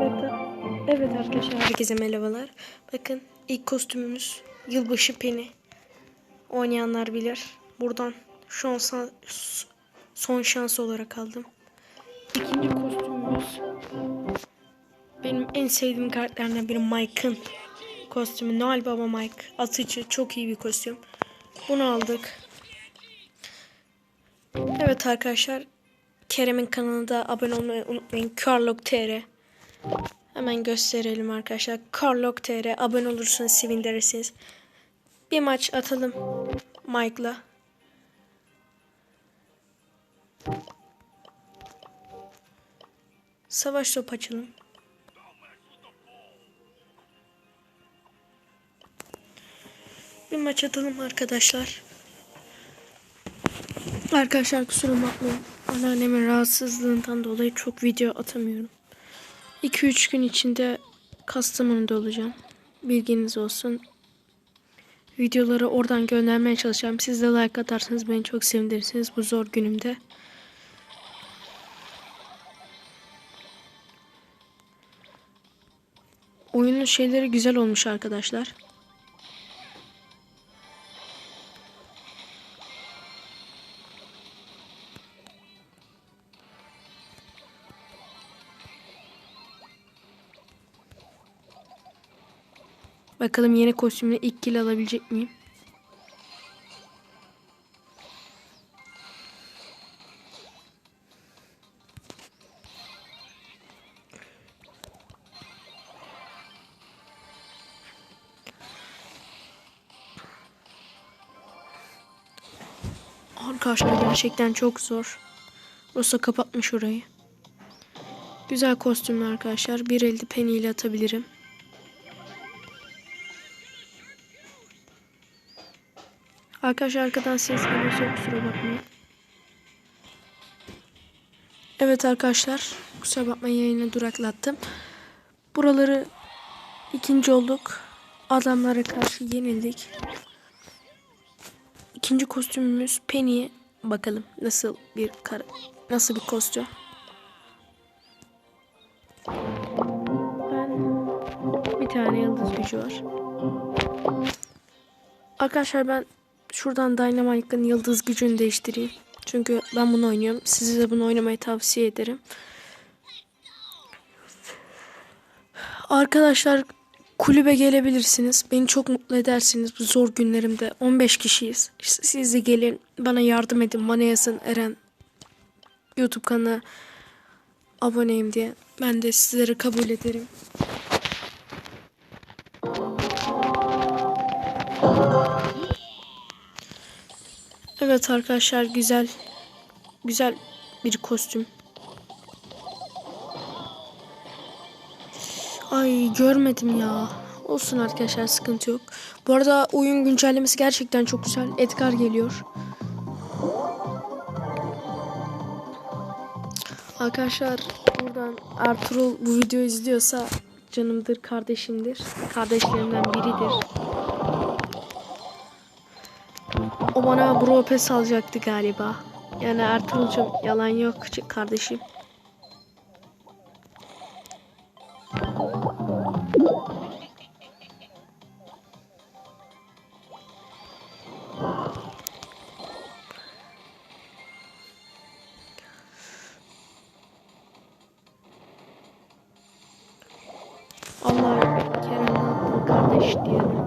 Evet, evet arkadaşlar herkese merhabalar. Bakın ilk kostümümüz yılbaşı peni. Oynayanlar bilir. Buradan şu an son, şans olarak aldım. İkinci kostümümüz benim en sevdiğim karakterlerden biri Mike'ın kostümü. Noel Baba Mike. Atıcı. Çok iyi bir kostüm. Bunu aldık. Evet arkadaşlar. Kerem'in kanalına da abone olmayı unutmayın. Carlok TR. Hemen gösterelim arkadaşlar. Carlok TR. Abone olursanız sevindirirsiniz. Bir maç atalım. Mike'la. Savaş top açalım. Bir maç atalım arkadaşlar. Arkadaşlar kusura bakmayın. Anneannemin rahatsızlığından dolayı çok video atamıyorum. 2-3 gün içinde Kastamonu'da olacağım. Bilginiz olsun. Videoları oradan göndermeye çalışacağım. Siz de like atarsanız beni çok sevindirirsiniz bu zor günümde. Oyunun şeyleri güzel olmuş arkadaşlar. Bakalım yeni kostümle ilk kill alabilecek miyim? Arkadaşlar gerçekten çok zor. Rosa kapatmış orayı. Güzel kostümlü arkadaşlar. Bir elde penny ile atabilirim. Arkadaşlar arkadan ses geliyorsa kusura bakmayın. Evet arkadaşlar kusura bakmayın yayını duraklattım. Buraları ikinci olduk. Adamlara karşı yenildik. İkinci kostümümüz Penny. Bakalım nasıl bir kar nasıl bir kostüm. Ben bir tane yıldız gücü var. Arkadaşlar ben şuradan Dynamite'ın yıldız gücünü değiştireyim. Çünkü ben bunu oynuyorum. Size de bunu oynamayı tavsiye ederim. Arkadaşlar kulübe gelebilirsiniz. Beni çok mutlu edersiniz bu zor günlerimde. 15 kişiyiz. Siz de gelin bana yardım edin. Bana yazın Eren YouTube kanalına aboneyim diye. Ben de sizleri kabul ederim. Evet arkadaşlar güzel güzel bir kostüm. Ay görmedim ya. Olsun arkadaşlar sıkıntı yok. Bu arada oyun güncellemesi gerçekten çok güzel. Edgar geliyor. Arkadaşlar buradan Ertuğrul bu videoyu izliyorsa canımdır, kardeşimdir. Kardeşlerimden biridir. O bana bro pes alacaktı galiba. Yani Ertuğrul'cum yalan yok kardeşim. Allah Kerem ne yaptın kardeş diyelim.